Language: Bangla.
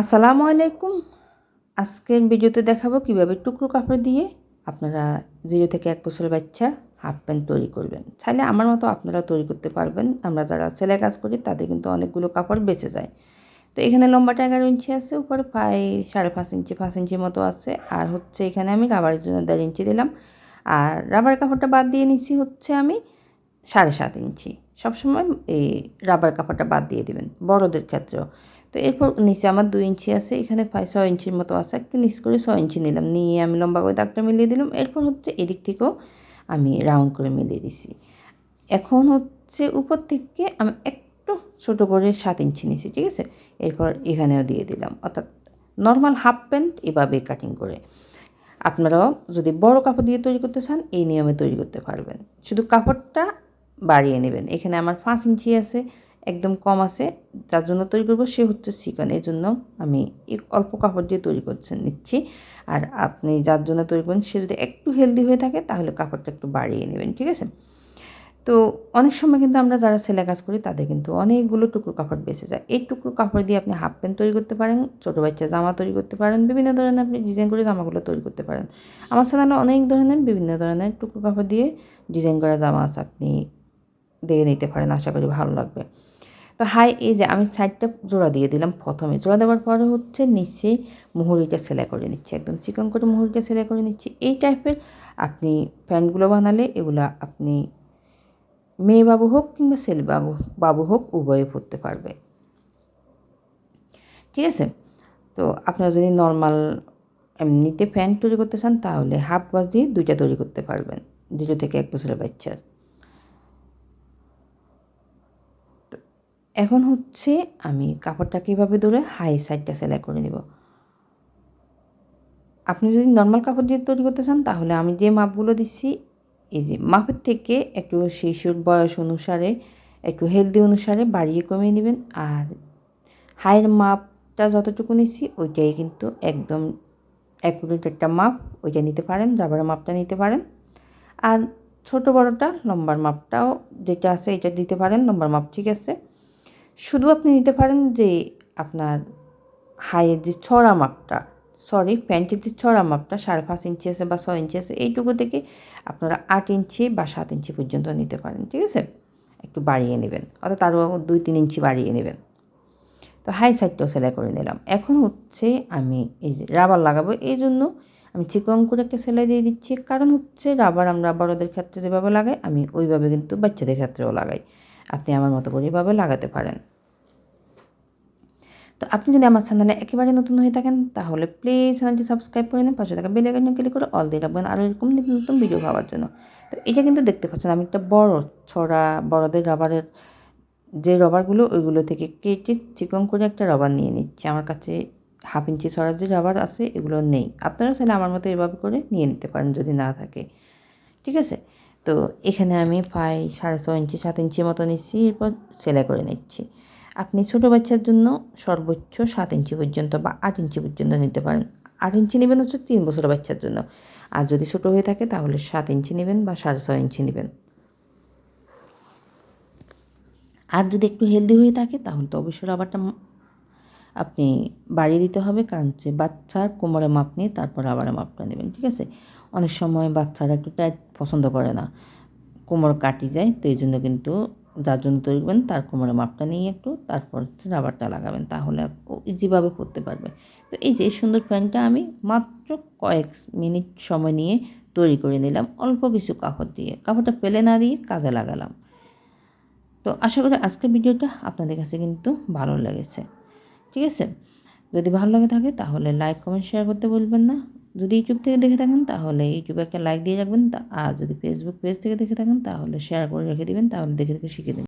আসসালামু আলাইকুম। আজকের ভিডিওতে দেখাবো কীভাবে টুকরো কাপড় দিয়ে আপনারা জিরো থেকে এক বছরের বাচ্চা হাফ প্যান্ট তৈরি করবেন। চাইলে আমার মতো আপনারা তৈরি করতে পারবেন। আমরা যারা সেলাই কাজ করি, তাদের কিন্তু অনেকগুলো কাপড় বেঁচে যায়। তো এখানে লম্বাটা এগারো ইঞ্চি আছে, উপরে প্রায় সাড়ে পাঁচ ইঞ্চি, পাঁচ ইঞ্চির মতো আছে। আর হচ্ছে এখানে আমি রাবারের জন্য দেড় ইঞ্চি দিলাম। আর রাবার কাপড়টা বাদ দিয়ে নিচ্ছি হচ্ছে আমি সাড়ে সাত ইঞ্চি। সবসময় এই রাবার কাপড়টা বাদ দিয়ে দেবেন, বড়দের ক্ষেত্রেও। তো এরপর নিচে আমার দুই ইঞ্চি আছে, এখানে প্রায় ছয় ইঞ্চির মতো আছে, একটু নিচ করে ছয় ইঞ্চি নিলাম, নিয়ে আমি লম্বা করে দাগটা মিলিয়ে দিলাম, এরপর হচ্ছে এদিক থেকেও আমি রাউন্ড করে মিলিয়ে দিছি। এখন হচ্ছে উপর থেকে আমি একটু ছোটো করে সাত ইঞ্চি নিছি, ঠিক আছে? এরপর এখানেও দিয়ে দিলাম, অর্থাৎ নর্মাল হাফ প্যান্ট এভাবে কাটিং করে। আপনারাও যদি বড় কাপড় দিয়ে তৈরি করতে চান, এই নিয়মে তৈরি করতে পারবেন। শুধু কাপড়টা বাড়িয়ে নেবেন, এখানে আমার পাঁচ ইঞ্চি আছে একদম কম আছে। যার জন্য তৈরি করব সে হচ্ছে চিকন। এই জন্য আমি অল্প কাপড় দিয়ে তৈরি করছেন নিচ্ছি। আর আপনি যার জন্য তৈরি করবেন, সে যদি একটু হেলদি হয়ে থাকে, তাহলে কাপড়টা একটু বাড়িয়ে নেবেন, ঠিক আছে? তো অনেক সময় কিন্তু আমরা যারা সেলাই কাজ করি, তাদের কিন্তু অনেকগুলো টুকরো কাপড় বেঁচে যায়। এই টুকরো কাপড় দিয়ে আপনি হাফ প্যান্ট তৈরি করতে পারেন, ছোটো বাচ্চা জামা তৈরি করতে পারেন, বিভিন্ন ধরনের আপনি ডিজাইন করে জামাগুলো তৈরি করতে পারেন। আমার চ্যানেলে অনেক ধরনের, বিভিন্ন ধরনের টুকরো কাপড় দিয়ে ডিজাইন করা জামা আছে। আপনি দেখে নিতে পারেন, আশা করি ভালো লাগবে। তো হাই, এই যে আমি সাইডটা জোড়া দিয়ে দিলাম প্রথমে। জোড়া দেওয়ার পরে হচ্ছে নিচে মুহুরিটা সেলাই করে নিচ্ছি। একদম চিকন করে মুহুরিটা সেলাই করে নিচ্ছি। এই টাইপের আপনি প্যান্টগুলো বানালে এগুলো আপনি মেয়ে বাবু হোক কিংবা ছেলে বাবু বাবু হোক উভয়ে পরতে পারবে। ঠিক আছে? তো আপনারা যদি নর্মাল এমনিতে প্যান্ট তৈরি করতে চান তাহলে হাফ গজ দিয়ে দুইটা তৈরি করতে পারবেন। জিরো থেকে এক বছরের বাচ্চার। এখন হচ্ছে আমি কাপড়টা কীভাবে ধরে হাই সাইডটা সেলাই করে নেব। আপনি যদি নর্মাল কাপড় দিয়ে তৈরি করতে চান, তাহলে আমি যে মাপগুলো দিচ্ছি, এই যে মাপের থেকে একটু শিশুর বয়স অনুসারে, একটু হেলদি অনুসারে বাড়িয়ে কমিয়ে নেবেন। আর হাইয়ের মাপটা যতটুকু নিচ্ছি, ওইটাই কিন্তু একদম অ্যাকুরেট একটা মাপ, ওইটা নিতে পারেন রাবারের মাপটা নিতে পারেন। আর ছোট বড়টা লম্বার মাপটাও যেটা আছে, এটা দিতে পারেন লম্বার মাপ ঠিক আছে। শুধু আপনি নিতে পারেন যে আপনার হাইয়ের যে ছড়া মাপটা সরি প্যান্টের যে ছড়া মাপটা, সাড়ে পাঁচ ইঞ্চি আছে বা ছয় ইঞ্চি আছে, এইটুকু থেকে আপনারা আট ইঞ্চি বা সাত ইঞ্চি পর্যন্ত নিতে পারেন, ঠিক আছে? একটু বাড়িয়ে নেবেন, অর্থাৎ আরও দুই তিন ইঞ্চি বাড়িয়ে নেবেন। তো হাই সাইডটাও সেলাই করে নিলাম। এখন হচ্ছে আমি এই যে রাবার লাগাবো, এই জন্য আমি চিকন করে একটা সেলাই দিয়ে দিচ্ছি। কারণ হচ্ছে রাবার, আমরা বড়দের ক্ষেত্রে যেভাবে লাগাই, আমি ওইভাবে কিন্তু বাচ্চাদের ক্ষেত্রেও লাগাই। আপনি আমার মতো করে এভাবে লাগাতে পারেন। তো আপনি যদি আমার চ্যানেলে একেবারে নতুন হয়ে থাকেন, তাহলে প্লিজ চ্যানেলটি সাবস্ক্রাইব করে নিন, পাশে থাকা বেলাইকনে ক্লিক করে অল দিয়ে রাখবেন আরও এরকম নতুন নতুন ভিডিও পাওয়ার জন্য। তো এটা কিন্তু দেখতে পাচ্ছেন, আমি একটা বড় ছড়া, বড়দের রাবারের যে রবারগুলো ওইগুলো থেকে কেটে চিকন করে একটা রবার নিয়ে নিচ্ছি। আমার কাছে হাফ ইঞ্চি ছড়ার যে রাবার আছে, এগুলো নেই। আপনারা চাইলে আমার মতো এভাবে করে নিয়ে নিতে পারেন যদি না থাকে। ঠিক আছে? তো এখানে আমি প্রায় সাড়ে ছয় ইঞ্চি, সাত ইঞ্চি মতো নিচ্ছি, এরপর সেলাই করে নিচ্ছি। আপনি ছোটো বাচ্চার জন্য সর্বোচ্চ সাত ইঞ্চি পর্যন্ত বা আট ইঞ্চি পর্যন্ত নিতে পারেন। আট ইঞ্চি নেবেন হচ্ছে তিন বছরের বাচ্চার জন্য। আর যদি ছোটো হয়ে থাকে তাহলে সাত ইঞ্চি নেবেন বা সাড়ে ছয় ইঞ্চি নেবেন। আর যদি একটু হেলদি হয়ে থাকে তাহলে তো অবশ্যই রাবারটা আপনি বাড়িয়ে দিতে হবে, কারণ যে বাচ্চার কোমরে মাপ নিয়ে তারপর রাবারের মাপটা নেবেন, ঠিক আছে? অনেক সময় বাচ্চারা একটু টাইট পছন্দ করে না। কোমর কাটি যায়, তো এই জন্য কিন্তু যার জন্য তৈরি করবেন তার কোমরে মাপটা নিয়ে একটু তারপর রাবারটা লাগাবেন, তাহলে ও ইজিভাবে পরতে পারবে। তো এই যে এই সুন্দর প্যান্টটা আমি মাত্র কয়েক মিনিট সময় নিয়ে তৈরি করে নিলাম, অল্প কিছু কাপড় দিয়ে। কাপড়টা ফেলে না দিয়ে কাজে লাগালাম। তো আশা করি আজকের ভিডিওটা আপনাদের কাছে কিন্তু ভালো লেগেছে। ঠিক আছে? যদি ভালো লাগে থাকে তাহলে লাইক কমেন্ট শেয়ার করতে বলবেন না। যদি ইউটিউব থেকে দেখে থাকেন, তাহলে ইউটিউবে একটা লাইক দিয়ে রাখবেন আর যদি ফেসবুক পেজ থেকে দেখে থাকেন, তাহলে শেয়ার করে রেখে দেবেন, তাহলে দেখে দেখে শিখে দেবেন।